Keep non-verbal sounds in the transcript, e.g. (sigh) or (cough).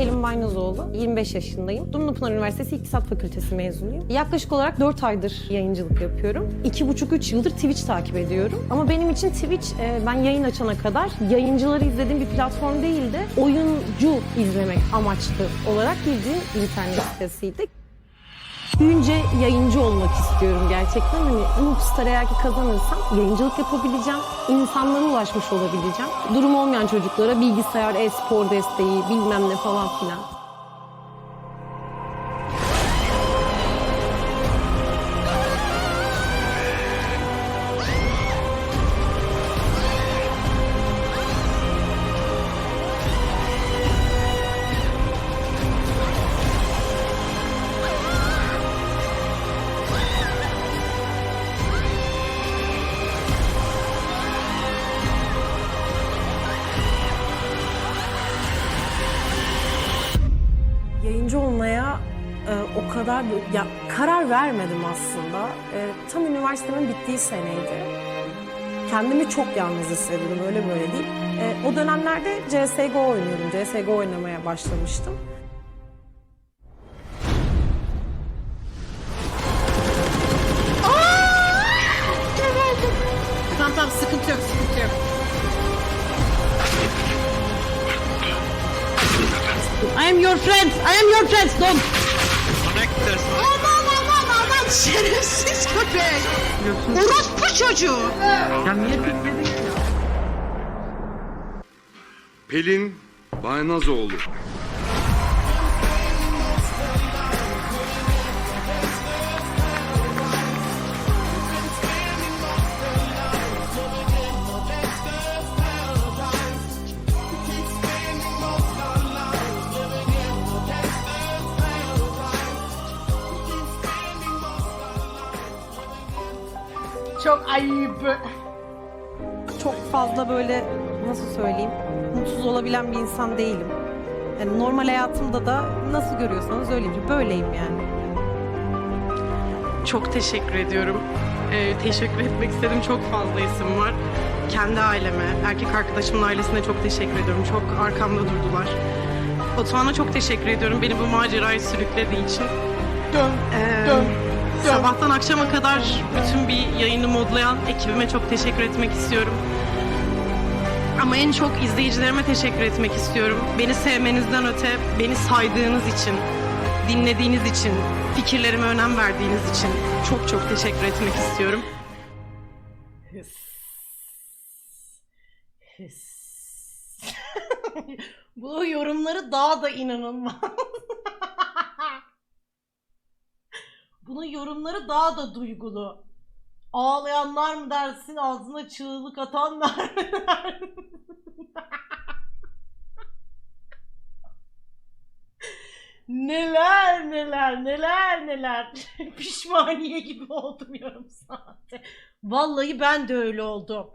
Pelin Baynazoğlu, 25 yaşındayım. Dumlupınar Üniversitesi İktisat Fakültesi mezunuyum. Yaklaşık olarak 4 aydır yayıncılık yapıyorum. 2,5-3 yıldır Twitch takip ediyorum. Ama benim için Twitch e, ben yayın açana kadar yayıncıları izlediğim bir platform değildi. Oyuncu izlemek amaçlı olarak bildiğim internet sitesiydi. Büyünce yayıncı olmak istiyorum gerçekten. Hani Noobstar eğer ki kazanırsam yayıncılık yapabileceğim, insanlara ulaşmış olabileceğim. Durumu olmayan çocuklara bilgisayar, e-spor desteği, bilmem ne falan filan. Yayıncı olmaya e, o kadar ya karar vermedim aslında. E, tam üniversitemin bittiği seneydi. Kendimi çok yalnız hissediyorum öyle böyle değil. E, o dönemlerde CS:GO oynuyordum. CS:GO oynamaya başlamıştım. Tamam tamam sıkıntı yok sıkıntı yok. I am your friend. I am your friend. Don't. Aman aman aman şerefsiz köpek. Orospu çocuğu. Pelin Baynazoğlu. Çok ayıp. Çok fazla böyle nasıl söyleyeyim mutsuz olabilen bir insan değilim. Yani normal hayatımda da nasıl görüyorsanız öyleyim. Böyleyim yani. Çok teşekkür ediyorum. Ee, teşekkür etmek istediğim çok fazla isim var. Kendi aileme, erkek arkadaşımın ailesine çok teşekkür ediyorum. Çok arkamda durdular. Batuhan'a çok teşekkür ediyorum beni bu macerayı sürüklediği için. Dön. Ee, Dön. Dön. Sabahtan akşama kadar bütün bir yayını modlayan ekibime çok teşekkür etmek istiyorum. Ama en çok izleyicilerime teşekkür etmek istiyorum. Beni sevmenizden öte, beni saydığınız için, dinlediğiniz için, fikirlerime önem verdiğiniz için çok çok teşekkür etmek istiyorum. (laughs) Bu yorumları daha da inanılmaz. Bunun yorumları daha da duygulu. Ağlayanlar mı dersin, ağzına çığlık atanlar mı (laughs) neler neler neler neler. (laughs) Pişmaniye gibi oldum yarım saatte. Vallahi ben de öyle oldum.